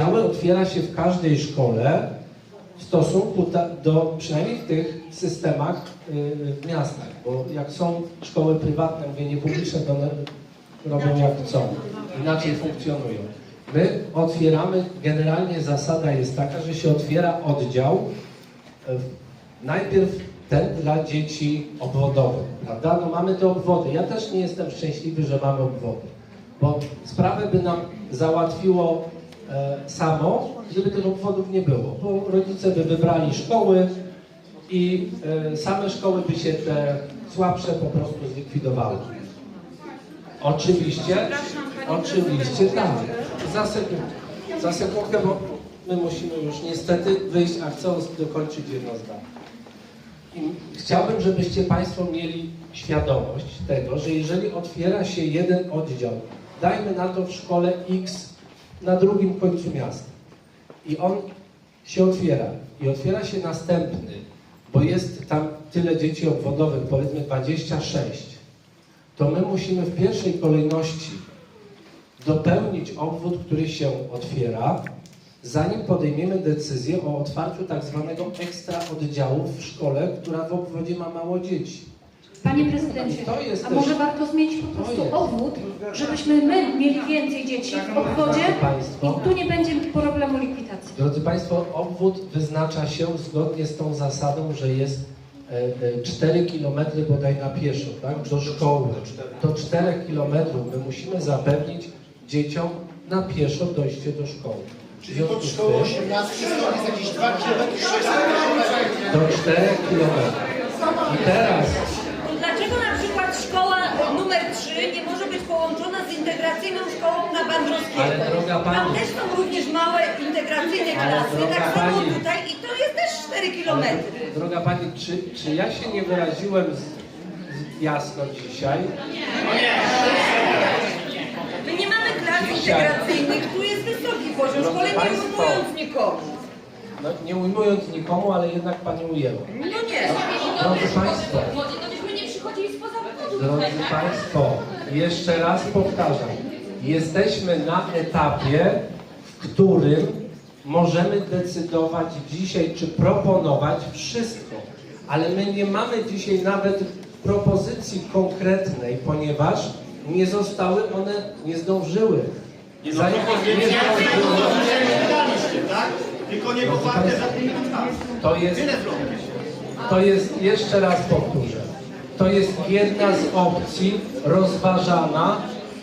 Oddziały otwiera się w każdej szkole w stosunku do, przynajmniej w tych systemach y, w miastach, bo jak są szkoły prywatne, mówię nie publiczne, to robią jak chcą, inaczej funkcjonują. My otwieramy, generalnie zasada jest taka, że się otwiera oddział y, najpierw ten dla dzieci obwodowych, prawda? No mamy te obwody. Ja też nie jestem szczęśliwy, że mamy obwody, bo sprawę by nam załatwiło samo, gdyby tych obwodów nie było, bo rodzice by wybrali szkoły i e, same szkoły by się te słabsze po prostu zlikwidowały. Oczywiście, oczywiście tak. Za sekundkę, za sekundkę, bo my musimy już niestety wyjść, a chcę dokończyć jedno zdanie. I chciałbym, żebyście Państwo mieli świadomość tego, że jeżeli otwiera się jeden oddział, dajmy na to w szkole X na drugim końcu miasta. I on się otwiera. I otwiera się następny, bo jest tam tyle dzieci obwodowych, powiedzmy 26, to my musimy w pierwszej kolejności dopełnić obwód, który się otwiera, zanim podejmiemy decyzję o otwarciu tak zwanego ekstra oddziału w szkole, która w obwodzie ma mało dzieci. Panie prezydencie, to a też- może warto zmienić po to prostu obwód, żebyśmy my mieli więcej dzieci w obwodzie i tu nie będzie problemu likwidacji. Drodzy Państwo, obwód wyznacza się zgodnie z tą zasadą, że jest e, e, 4 km bodaj na pieszo, tak, do szkoły. Do 4 km my musimy zapewnić dzieciom na pieszo dojście do szkoły. W Czyli związku pod z szkołą tym 18 to jest jakieś 2 km 600 km. do 4 km. I teraz To dlaczego na przykład szkoła numer 3 nie może być połączona z integracyjną szkołą na Bandrowskiego? Ale droga pani- Tam też są również małe integracyjne Ale klasy, droga tak samo pani- tutaj i to jest też 4 kilometry. Droga Pani, czy, czy ja się nie wyraziłem z, z jasno dzisiaj? My nie mamy klas integracyjnych, tu jest wysoki poziom, Drodzy szkole nie państwo. ujmując nikomu. No, nie ujmując nikomu, ale jednak Pani ujęła. No nie. Drodzy Państwo, To byśmy nie przychodzili spoza obwodu Drodzy? Państwo, jeszcze raz powtarzam. Jesteśmy na etapie, w którym możemy decydować dzisiaj, czy proponować wszystko. Ale my nie mamy dzisiaj nawet propozycji konkretnej, ponieważ nie zostały one, nie zdążyły. Zanim nie zdążyły, tak? Tylko nie poparte za 50 lat. to jest. To jest, jeszcze raz powtórzę, to jest jedna z opcji rozważana,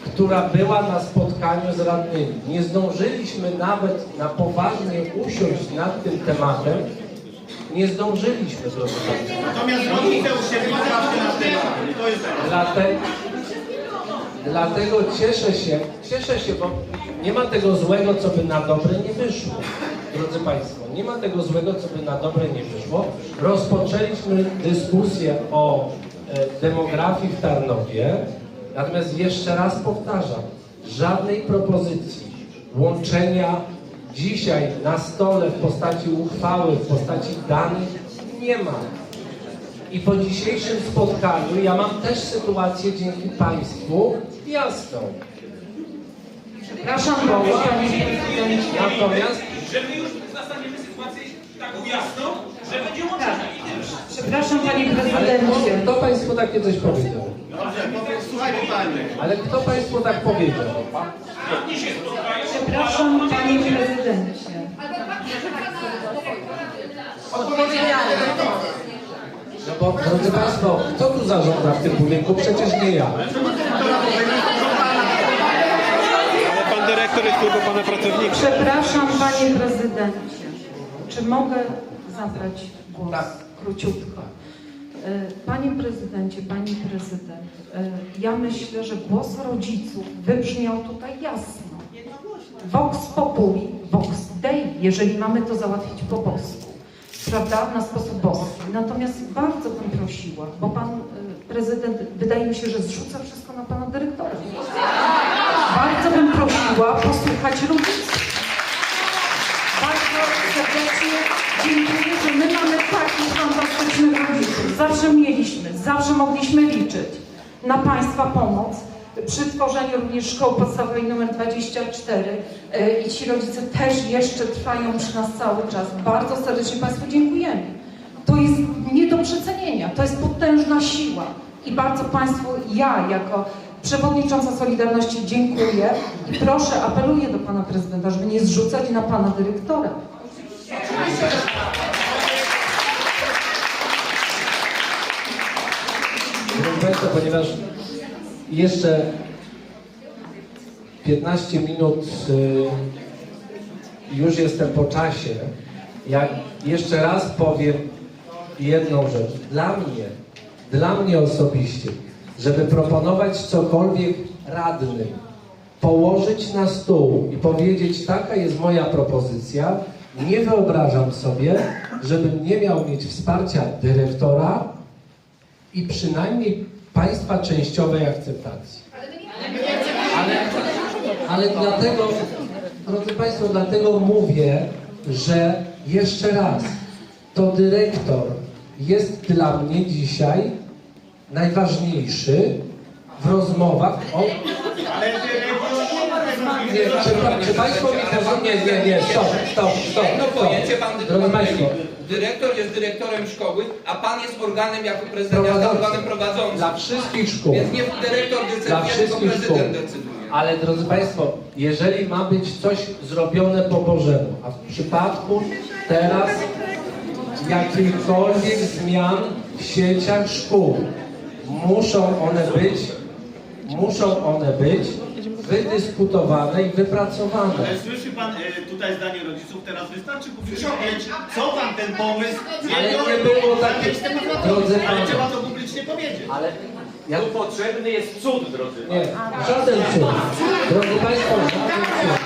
która była na spotkaniu z radnymi. Nie zdążyliśmy nawet na poważnie usiąść nad tym tematem. Nie zdążyliśmy, drodzy. Natomiast rodzice u siebie poprawcie na temat. I to jest. Dlatego, dlatego cieszę się, cieszę się, bo nie ma tego złego, co by na dobre nie wyszło. Drodzy Państwo, nie ma tego złego, co by na dobre nie wyszło. Rozpoczęliśmy dyskusję o demografii w Tarnowie, natomiast jeszcze raz powtarzam, żadnej propozycji łączenia dzisiaj na stole w postaci uchwały, w postaci danych nie ma. I po dzisiejszym spotkaniu ja mam też sytuację dzięki Państwu jasną. Przepraszam prezydencie. Natomiast że my już zastaniemy sytuację taką jasną, że będzie łączone i tyle. Przepraszam panie prezydencie. kto Państwu takie coś powiedział? Słuchaj pytanie. Ale kto Państwu tak powiedział? Przepraszam panie prezydencie. No bo, drodzy Państwo, kto tu zarządza w tym budynku? Przecież nie ja. Ale pan dyrektor jest tylko pana pracownikiem. Przepraszam panie prezydencie. Czy mogę zabrać głos Tak. Króciutko? E, Panie prezydencie, pani prezydent, e, ja myślę, że głos rodziców wybrzmiał tutaj jasno. Vox populi, vox dei, jeżeli mamy to załatwić po bosku, prawda, na sposób boski. Natomiast bardzo bym prosiła, bo pan e, prezydent wydaje mi się, że zrzuca wszystko na pana dyrektora. Bardzo bym prosiła posłuchać rodziców. Serdecznie dziękuję, że my mamy takich fantastycznych rodziców. Zawsze mieliśmy, zawsze mogliśmy liczyć na Państwa pomoc. przy tworzeniu również szkoły podstawowej numer 24 e, i ci rodzice też jeszcze trwają przy nas cały czas. Bardzo serdecznie Państwu dziękujemy. To jest nie do przecenienia, to jest potężna siła i bardzo Państwu ja jako przewodnicząca Solidarności dziękuję i proszę, apeluję do Pana Prezydenta, żeby nie zrzucać na Pana Dyrektora. Proszę ponieważ jeszcze 15 minut y, już jestem po czasie, jak jeszcze raz powiem jedną rzecz. Dla mnie, dla mnie osobiście, żeby proponować cokolwiek radnym, położyć na stół i powiedzieć, taka jest moja propozycja, nie wyobrażam sobie, żebym nie miał mieć wsparcia dyrektora, i przynajmniej państwa częściowej akceptacji. Ale, ale dlatego, drodzy Państwo, dlatego mówię, że jeszcze raz, to dyrektor jest dla mnie dzisiaj najważniejszy w rozmowach o... Ale dyrektor Nie, czy, czy Państwo mi pozwolą? Nie, nie, nie, stop, stop, stop. No stop. pojęcie pan Drodzy Państwo, Dyrektor jest dyrektorem szkoły, a pan jest organem jako prezydent organem prowadzącym. Dla wszystkich szkół. Więc nie dyrektor Dla decyduje, tylko prezydent decyduje. Ale drodzy Państwo, jeżeli ma być coś zrobione po Bożemu, a w przypadku teraz jakichkolwiek zmian w sieciach szkół, muszą one być, muszą one być wydyskutowane i wypracowane. Ale słyszy pan e, tutaj zdanie rodziców, teraz wystarczy publicznie powiedzieć, co pan ten pomysł Ale nie było takiej, drodzy Ale Państwo, trzeba to publicznie powiedzieć. ale ja, Tu potrzebny jest cud, drodzy nie, żaden cud. Drodzy Państwo, żaden cud.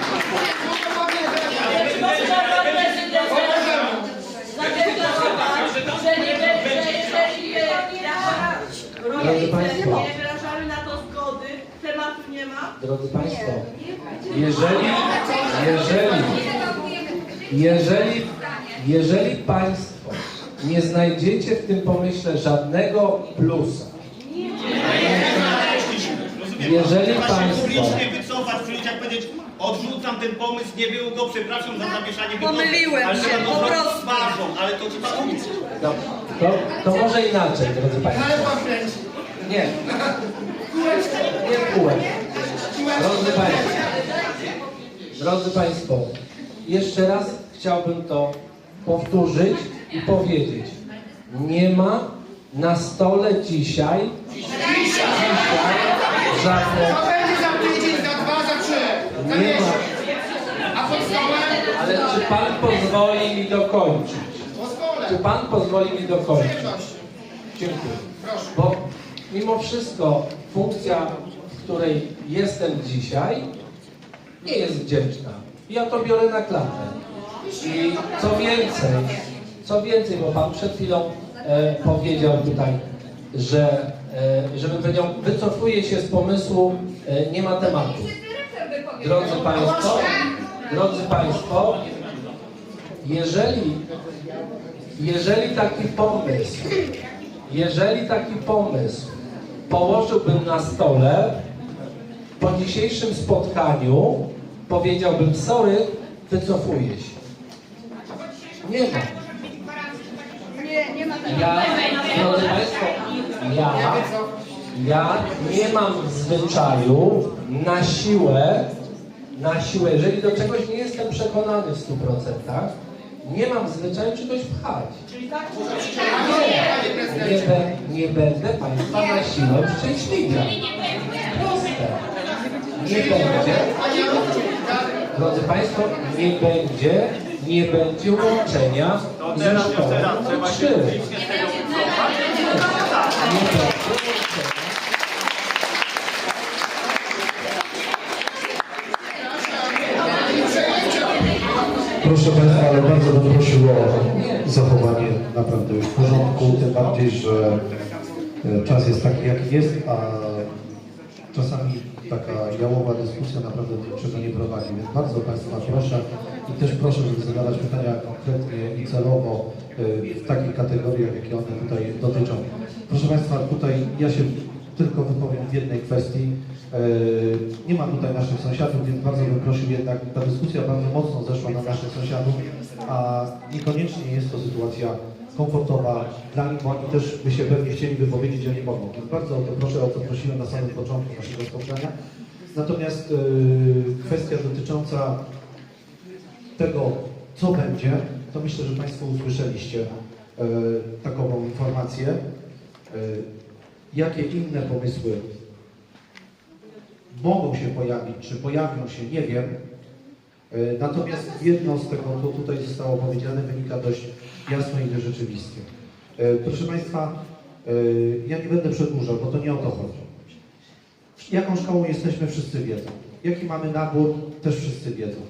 Zadeklarować, że nie będzie, jeżeli Drodzy Państwo, Nie wyrażamy na to zgody, tematu nie ma. Drodzy Państwo, jeżeli, jeżeli, jeżeli, jeżeli Państwo nie znajdziecie w tym pomyśle żadnego plusa. Jeżeli Trzeba się państwo- publicznie wycofać, przyjść jak powiedzieć, odrzucam ten pomysł, nie było go, przepraszam za zamieszanie. Pomyliłem Ale się, po prostu. twarzą, ale to trzeba mówić. no, to, to może inaczej, drodzy Państwo. Nie. Nie kółek. Drodzy Państwo, drodzy Państwo, jeszcze raz chciałbym to powtórzyć i powiedzieć. Nie ma na stole dzisiaj, dzisiaj żadnych To będzie za tydzień, za dwa, za trzy. Nie ma. A pod stołem? Ale czy pan pozwoli mi dokończyć? Pozwolę. Czy pan pozwoli mi dokończyć? Dziękuję. Bo mimo wszystko funkcja, której jestem dzisiaj, nie jest wdzięczna. Ja to biorę na klatę. I co więcej, co więcej, bo pan przed chwilą e, powiedział tutaj, że e, żebym powiedział, wycofuję się z pomysłu, e, nie ma tematu. Drodzy Państwo, drodzy Państwo, jeżeli, jeżeli taki pomysł, jeżeli taki pomysł położyłbym na stole, po dzisiejszym spotkaniu powiedziałbym, sorry, wycofuję się. Nie ma. Ja, drodzy Państwo, ja, ja nie mam w zwyczaju na siłę, na siłę, jeżeli do czegoś nie jestem przekonany w 100%, nie mam zwyczaju czegoś pchać. Nie, nie, be, nie będę Państwa na siłę uszczęśliwiał. Proste. Nie będzie. Drodzy Państwo, nie będzie, nie będzie łączenia ze szkołą numer trzy. Nie będzie łączenia. Proszę Państwa, ale bardzo bym prosił o zachowanie naprawdę już porządku, tym bardziej, że e, czas jest taki, jaki jest, a taka jałowa dyskusja naprawdę do niczego nie prowadzi. Więc bardzo Państwa proszę i też proszę, żeby zadawać pytania konkretnie i celowo e, w takich kategoriach, jakie one tutaj dotyczą. Proszę Państwa, tutaj ja się tylko wypowiem w jednej kwestii. E, Nie ma tutaj naszych sąsiadów, więc bardzo bym prosił jednak, ta dyskusja bardzo mocno zeszła na naszych sąsiadów, a niekoniecznie jest to sytuacja komfortowa dla nich, bo oni też by się pewnie chcieli wypowiedzieć, a nie mogą. Więc bardzo o to proszę, o to prosiłem na samym początku naszego spotkania. Natomiast e, kwestia dotycząca tego, co będzie, to myślę, że Państwo usłyszeliście e, takową informację. E, jakie inne pomysły mogą się pojawić, czy pojawią się, nie wiem. E, natomiast jedno z tego, co tutaj zostało powiedziane, wynika dość jasno i rzeczywiście. E, proszę Państwa, e, ja nie będę przedłużał, bo to nie o to chodzi. Jaką szkołą jesteśmy, wszyscy wiedzą. Jaki mamy nabór, też wszyscy wiedzą.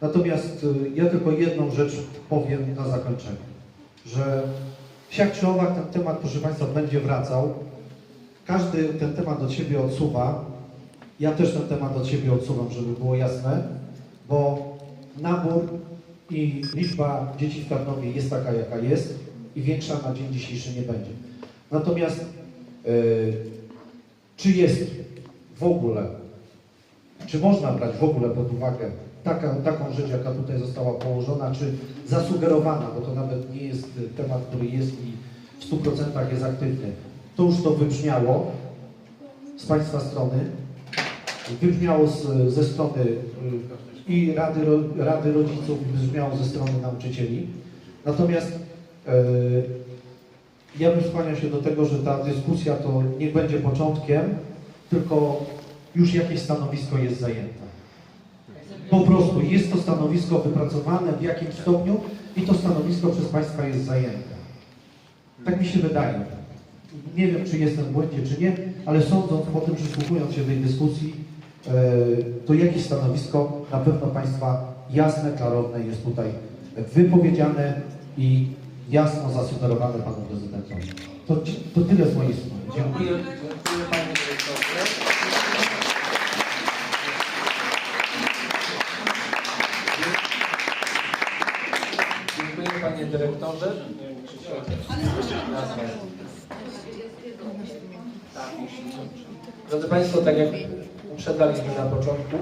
Natomiast y, ja tylko jedną rzecz powiem na zakończenie, że siak czy owak ten temat, proszę Państwa, będzie wracał. Każdy ten temat od siebie odsuwa. Ja też ten temat od siebie odsuwam, żeby było jasne, bo nabór i liczba dzieci w Tarnowie jest taka, jaka jest i większa na dzień dzisiejszy nie będzie. Natomiast y, czy jest w ogóle czy można brać w ogóle pod uwagę taka, taką rzecz, jaka tutaj została położona, czy zasugerowana, bo to nawet nie jest temat, który jest i w 100% jest aktywny. To już to wybrzmiało z Państwa strony, wybrzmiało z, ze strony y, i Rady, Rady Rodziców, wybrzmiało ze strony nauczycieli. Natomiast y, ja bym skłaniał się do tego, że ta dyskusja to niech będzie początkiem, tylko już jakieś stanowisko jest zajęte. Po prostu jest to stanowisko wypracowane w jakimś stopniu i to stanowisko przez Państwa jest zajęte. Tak mi się wydaje. Nie wiem, czy jestem w błędzie, czy nie, ale sądząc po tym, przysłuchując się tej dyskusji, e, to jakieś stanowisko na pewno Państwa jasne, klarowne jest tutaj wypowiedziane i jasno zasugerowane Panu Prezydentowi. To, to tyle z mojej strony. Dziękuję. Dziękuję, Panie Dyrektorze. Dziękuję Panie Dyrektorze. Nazwa. Tak. Drodzy Państwo, tak jak uprzedzaliśmy na początku,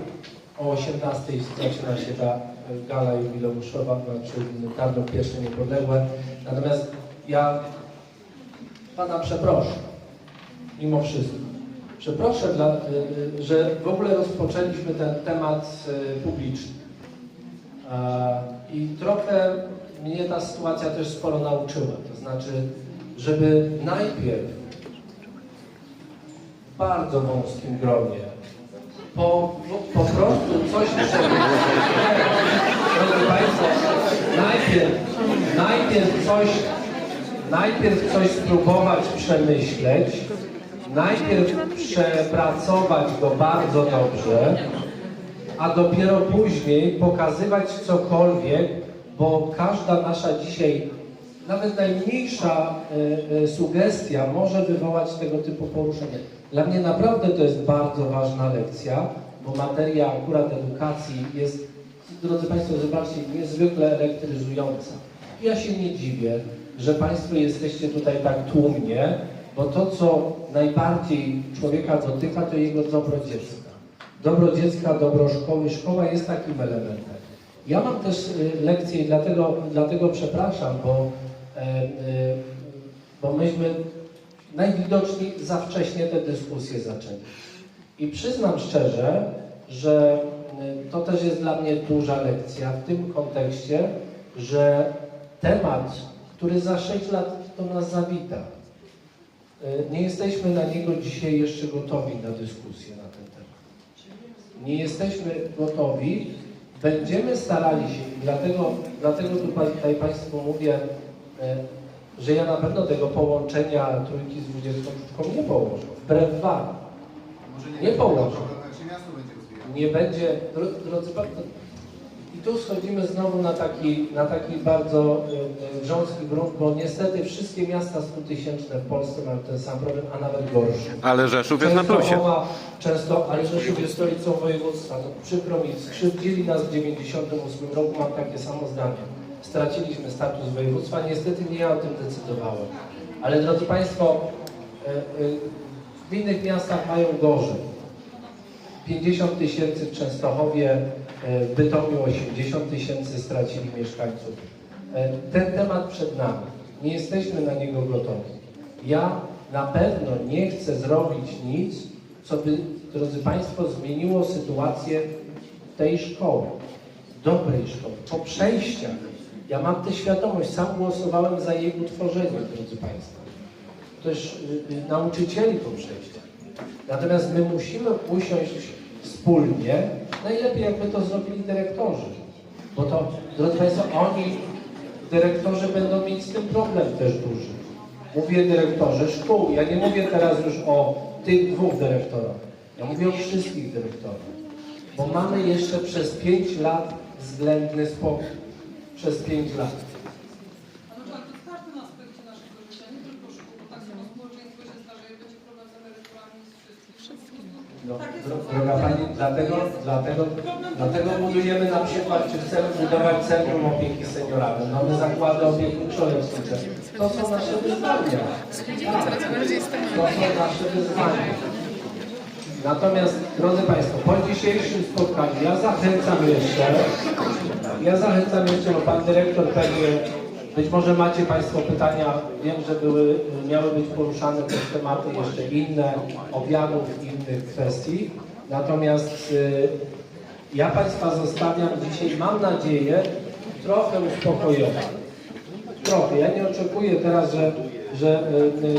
o 18 zaczyna się ta e, gala jubileuszowa, znaczy Tarnów Pierwsze Niepodległe. Natomiast ja Pana przeproszę, mimo wszystko. Przeproszę, dla, y, y, że w ogóle rozpoczęliśmy ten temat publiczny. E, I trochę mnie ta sytuacja też sporo nauczyła. To znaczy, żeby najpierw w bardzo wąskim gronie po, po prostu coś przemyśleć. Drodzy Państwo, najpierw, najpierw coś najpierw coś spróbować przemyśleć, najpierw przepracować go bardzo dobrze, a dopiero później pokazywać cokolwiek, bo każda nasza dzisiaj, nawet najmniejsza e, e, sugestia może wywołać tego typu poruszenie. Dla mnie naprawdę to jest bardzo ważna lekcja, bo materia akurat edukacji jest, drodzy Państwo, zobaczcie, niezwykle elektryzująca. Ja się nie dziwię, że Państwo jesteście tutaj tak tłumnie, bo to, co najbardziej człowieka dotyka, to jego dobro dziecka. Dobro dziecka, dobro szkoły. Szkoła jest takim elementem. Ja mam też y, lekcję i dlatego, dlatego przepraszam, bo, e, e, bo myśmy najwidoczniej za wcześnie te dyskusje zaczęli. I przyznam szczerze, że y, to też jest dla mnie duża lekcja w tym kontekście, że temat, który za 6 lat do nas zawita, y, nie jesteśmy na niego dzisiaj jeszcze gotowi na dyskusję na ten temat. Nie jesteśmy gotowi, będziemy starali się dlatego, dlatego tutaj Państwu mówię, y, że ja na pewno tego połączenia trójki z 23 nie położę, wbrew Wam. Nie położę. Nie będzie, dro- drodzy Państwo, i tu schodzimy znowu na taki, na taki bardzo y, y, grząski grunt, bo niestety wszystkie miasta 100 tysięczne w Polsce mają ten sam problem, a nawet gorszy. Ale Rzeszów jest na plusie. Częstochowa, Często, ale Rzeszów jest stolicą województwa. No, przykro mi, skrzywdzili nas w 98 roku, mam takie samo zdanie. Straciliśmy status województwa, niestety nie ja o tym decydowałem. Ale drodzy Państwo, y, y, W innych miastach mają gorzej. 50 tysięcy w Częstochowie, e, w Bytomiu 80 tysięcy stracili mieszkańców. E, Ten temat przed nami. Nie jesteśmy na niego gotowi. Ja na pewno nie chcę zrobić nic, co by, drodzy Państwo, zmieniło sytuację tej szkoły. Dobrej szkoły. Po przejściach. Ja mam tę świadomość. Sam głosowałem za jej utworzeniem, drodzy Państwo. Też y, y, nauczycieli po przejściach. Natomiast my musimy usiąść wspólnie, najlepiej jakby to zrobili dyrektorzy. Bo to, drodzy Państwo, oni, dyrektorzy będą mieć z tym problem też duży. Mówię dyrektorzy szkół, ja nie mówię teraz już o tych dwóch dyrektorach. Ja mówię o wszystkich dyrektorach. Bo mamy jeszcze przez pięć lat względny spokój. Przez pięć lat. No tak, to w każdym aspekcie naszego życia, nie tylko szkół, bo tak samo społeczeństwo się starzeje, będzie emeryturami i z wszystkim. No, dro- droga Pani, dlatego, dlatego, dlatego budujemy na przykład, czy chcemy budować Centrum Opieki Senioralnej, mamy zakłady opiekuńczo-lecznicze. To są nasze wyzwania. To są nasze wyzwania. Natomiast, drodzy Państwo, po dzisiejszym spotkaniu ja zachęcam jeszcze, ja zachęcam jeszcze, bo Pan Dyrektor pewnie, być może macie Państwo pytania, wiem, że były, miały być poruszane też tematy jeszcze inne, obiadów i innych kwestii. Natomiast y, ja Państwa zostawiam dzisiaj, mam nadzieję, trochę uspokojona. Trochę. Ja nie oczekuję teraz, że, że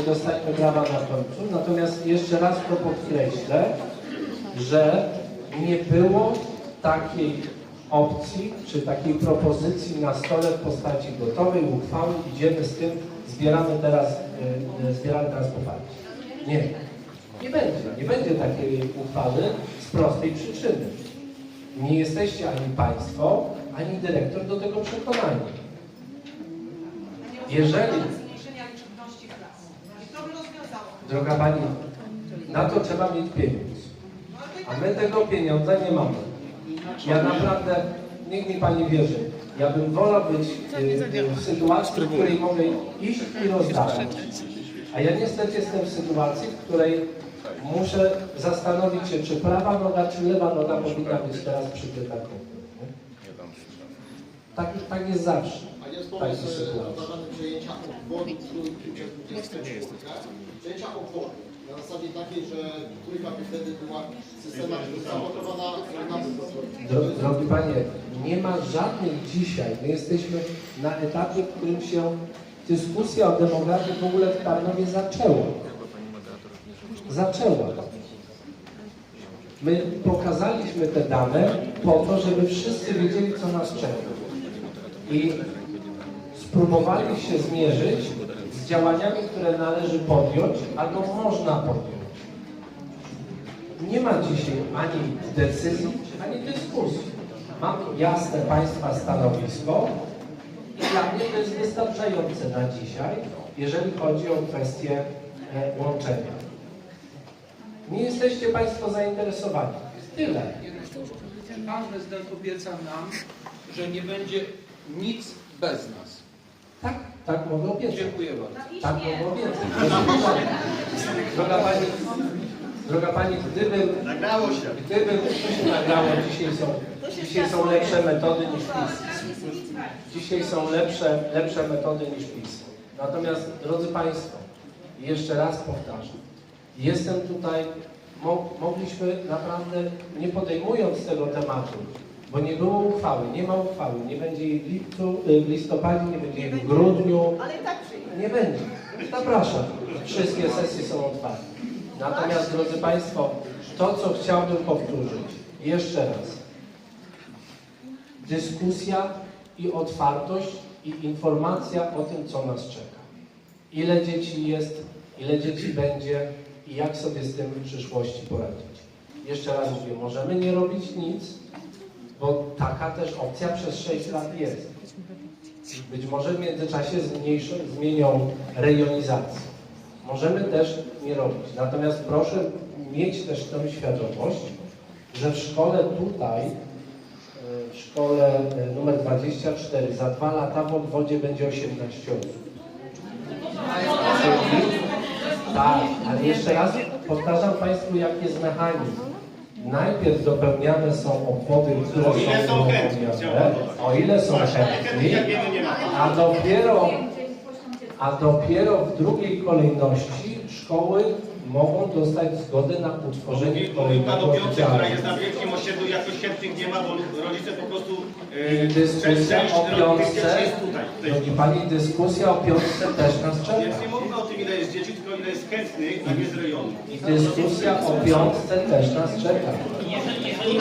y, dostaniemy brawa na końcu. Natomiast jeszcze raz to podkreślę, że nie było takiej opcji, czy takiej propozycji na stole w postaci gotowej uchwały. Idziemy z tym, zbieramy teraz, y, y, zbieramy teraz poparcie. Nie. Nie będzie. Nie będzie takiej uchwały z prostej przyczyny. Nie jesteście ani Państwo, ani dyrektor do tego przekonani. Jeżeli, droga Pani, na to trzeba mieć pieniądz. A my tego pieniądza nie mamy. Ja naprawdę, niech mi Pani wierzy, ja bym wolał być y, w sytuacji, w której mogę iść i rozdawać. A ja niestety jestem w sytuacji, w której muszę zastanowić się, czy prawa noga, czy lewa noga powinna być teraz przybyta Tak, tak jest zawsze. A jest w pomysł przejęcia obwodu uczestników, Przejęcia obwodu na zasadzie takiej, że trójka by wtedy była systematycznie Drogi Panie, nie ma żadnych dzisiaj, my jesteśmy na etapie, w którym się dyskusja o demografii w ogóle w Tarnowie zaczęła. Zaczęła. My pokazaliśmy te dane po to, żeby wszyscy wiedzieli, co nas czeka. I spróbowali się zmierzyć z działaniami, które należy podjąć albo można podjąć. Nie ma dzisiaj ani decyzji, ani dyskusji. Mam jasne Państwa stanowisko i dla mnie to jest wystarczające na dzisiaj, jeżeli chodzi o kwestię e, łączenia. Nie jesteście Państwo zainteresowani. Tyle. Pan prezydent obieca nam, że nie będzie nic bez nas. Tak, tak mogę obiecać. Dziękuję bardzo. Tak mogę obiecać. Droga Pani, droga Pani, gdybym Nagrało się. Gdyby to się nagrało, dzisiaj są, dzisiaj są lepsze metody niż PiS. Dzisiaj są lepsze, lepsze metody niż PiS. Natomiast, drodzy Państwo, jeszcze raz powtarzam, jestem tutaj, mo, mogliśmy naprawdę, nie podejmując tego tematu, bo nie było uchwały, nie ma uchwały, nie będzie jej w, lipcu, y, w listopadzie, nie będzie jej w grudniu, Ale i tak przyjdzie. nie będzie. Zapraszam. Wszystkie sesje są otwarte. Natomiast, drodzy Państwo, to, co chciałbym powtórzyć, jeszcze raz. Dyskusja i otwartość i informacja o tym, co nas czeka. Ile dzieci jest, ile dzieci będzie i jak sobie z tym w przyszłości poradzić. Jeszcze raz mówię, możemy nie robić nic, bo taka też opcja przez 6 lat jest. Być może w międzyczasie zmniejszą, zmienią rejonizację. Możemy też nie robić. Natomiast proszę mieć też tę świadomość, że w szkole tutaj, w szkole e, numer 24, za dwa lata w obwodzie będzie 18 osób. Tak, ale jeszcze raz powtarzam Państwu, jaki jest mechanizm. Najpierw dopełniane są obwody, które O ile są uruchomione, o ile są chętni, a dopiero, a dopiero w drugiej kolejności szkoły mogą dostać zgodę na utworzenie kolejnego piątce, która jest na wielkim osiedlu, jakoś chętnych nie ma, bo rodzice po prostu... I e, dyskusja część o piątce, drogi. Pani, dyskusja o piątce też nas czeka. Więc nie mówmy o tym, ile jest dzieci, tylko ile jest chętnych, a nie z rejonu. I dyskusja o piątce też nas czeka. Jeżeli, jeżeli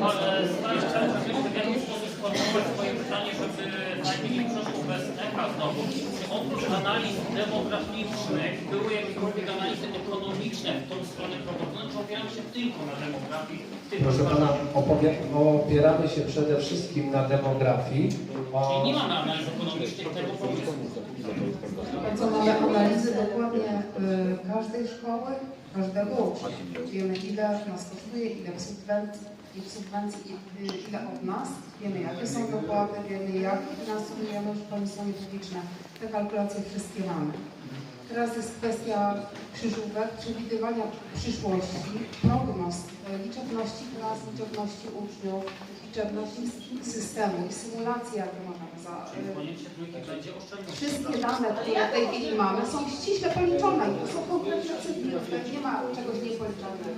można, ja starałem się w jakiś sposób sformułować swoje pytanie, żeby najmniej przeszło bez echa znowu. Oprócz analiz demograficznych były jakiekolwiek analizy ekonomiczne w tą stronę prowadzone, czy opieramy się tylko na demografii? Proszę Pana, opowie- opieramy się przede wszystkim na demografii. O, Czyli nie mamy analiz ekonomicznych tego pomysłu. Co mamy analizy dokładnie y, każdej szkoły, każdego ucznia. Wiemy ile nas kosztuje, ile w subwencji, subwencji i- y, ile od nas. Wiemy jakie są dopłaty, wiemy jak finansujemy szkolnictwo publiczne. Te kalkulacje wszystkie mamy. Teraz jest kwestia krzyżówek, przewidywania przyszłości, prognoz, y, liczebności klas, liczebności uczniów, liczebności systemu i symulacji, jakie możemy za, oszczędność. Wszystkie dane, które w tej chwili mamy, są ściśle policzone i to są konkretne cyfry. Nie ma czegoś niepoliczonego.